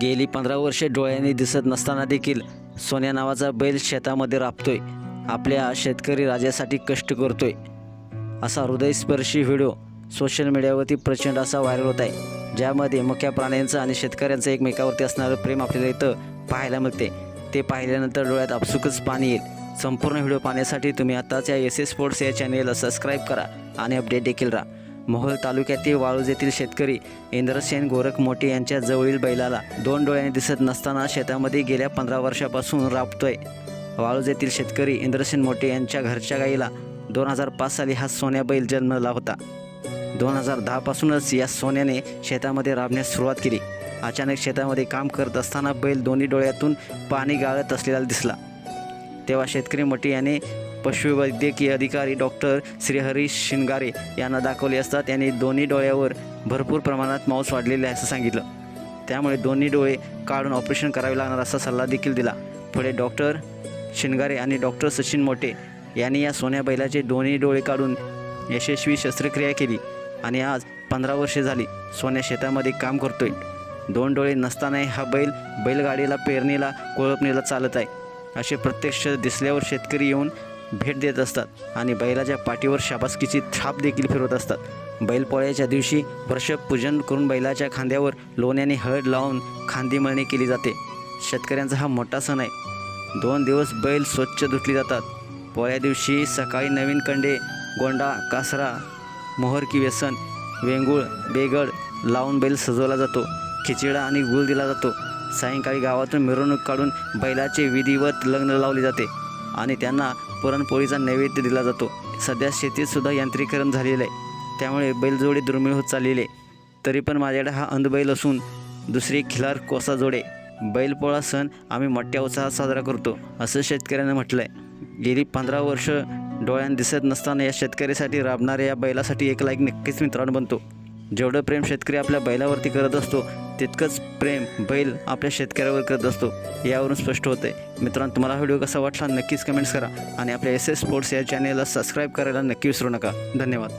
गेली पंधरा वर्षे डोळ्यांनी दिसत नसताना देखील सोन्या नावाचा बैल शेतामध्ये राबतोय. आपल्या शेतकरी राजासाठी कष्ट करतोय. असा हृदयस्पर्शी व्हिडिओ सोशल मीडियावरती प्रचंड असा व्हायरल होत आहे. ज्यामध्ये मुख्या प्राण्यांचं आणि शेतकऱ्यांचं एकमेकावरती असणारं प्रेम आपल्याला इथं पाहायला मिळते. ते पाहिल्यानंतर डोळ्यात आपसुकच पाणी येईल. संपूर्ण व्हिडिओ पाहण्यासाठी तुम्ही आत्ताच या एस एस स्पोर्ट्स या चॅनेलला सबस्क्राईब करा आणि अपडेट देखील राहा. मोहोळ तालुक्यातील वाळूज येथील शेतकरी इंद्रसेन गोरख मोठे यांच्या जवळील बैलाला दोन डोळ्याने दिसत नसताना शेतामध्ये गेल्या पंधरा वर्षापासून राबतोय. वाळूज येथील शेतकरी इंद्रसेन मोठे यांच्या घरच्या गाईला दोन हजार पाच साली हा सोन्या बैल जन्मला होता. दोन हजार दहापासूनच या सोन्याने शेतामध्ये राबण्यास सुरुवात केली. अचानक शेतामध्ये काम करत असताना बैल दोन्ही डोळ्यातून पाणी गाळत असलेला दिसला. तेव्हा शेतकरी मोठे याने पशुवैद्यकीय अधिकारी डॉक्टर श्रीहरीश शिंगारे यांना दाखवले असता त्यांनी दोन्ही डोळ्यावर भरपूर प्रमाणात मांस वाढलेले आहे असं सांगितलं. त्यामुळे दोन्ही डोळे काढून ऑपरेशन करावे लागणार असा सल्ला देखील दिला. पुढे डॉक्टर शिंगारे आणि डॉक्टर सचिन मोठे यांनी या सोन्या बैलाचे दोन्ही डोळे काढून यशस्वी शस्त्रक्रिया केली आणि आज पंधरा वर्षे झाली सोन्या शेतामध्ये काम करतोय. दोन डोळे नसतानाही हा बैल बैलगाडीला पेरणीला कोळपणीला चालत आहे. असे प्रत्यक्ष दिसल्यावर शेतकरी येऊन भेट देत असतात आणि बैलाच्या पाठीवर शाबासकीची थाप देखील फिरवत असतात. बैलपोळ्याच्या दिवशी वर्षपूजन करून बैलाच्या खांद्यावर लोण्याने हळद लावून खांदीमळणी केली जाते. शेतकऱ्यांचा हा मोठा सण आहे. दोन दिवस बैल स्वच्छ धुतली जातात. पोळ्या दिवशी सकाळी नवीन कंडे गोंडा कासरा मोहरकी व्यसन वेंगुळ बेगड लावून बैल सजवला जातो. खिचिडा आणि गुळ दिला जातो. सायंकाळी गावातून मिरवणूक काढून बैलाचे विधिवत लग्न लावले जाते. आणि त्यांना पुरणपोळीचा नैवेद्य दिला जातो. सध्या शेतीतसुद्धा यांत्रिकरण झालेलं आहे. त्यामुळे बैलजोडी दुर्मिळ होत चाललेली आहे. तरी पण माझ्याकडे हा अंधबैल असून दुसरी खिलार कोसा जोडे. बैलपोळा सण आम्ही मोठ्या उत्साहात साजरा करतो असं शेतकऱ्यानं म्हटलं आहे गेली पंधरा वर्ष डोळ्यां दिसत नसताना या शेतकऱ्यासाठी राबणाऱ्या या बैलासाठी एक लाईक नक्कीच मित्रांनो बनतो. जेवढं प्रेम शेतकरी आपल्या बैलावरती करत असतो तितकंच प्रेम बैल आपल्या शेतकऱ्यावर करत असतो यावरून स्पष्ट होतं आहे मित्रांनो तुम्हाला व्हिडिओ कसा वाटला नक्कीच कमेंट्स करा आणि आपल्या एस एस स्पोर्ट्स या चॅनेलला सबस्क्राईब करायला नक्की विसरू नका. धन्यवाद.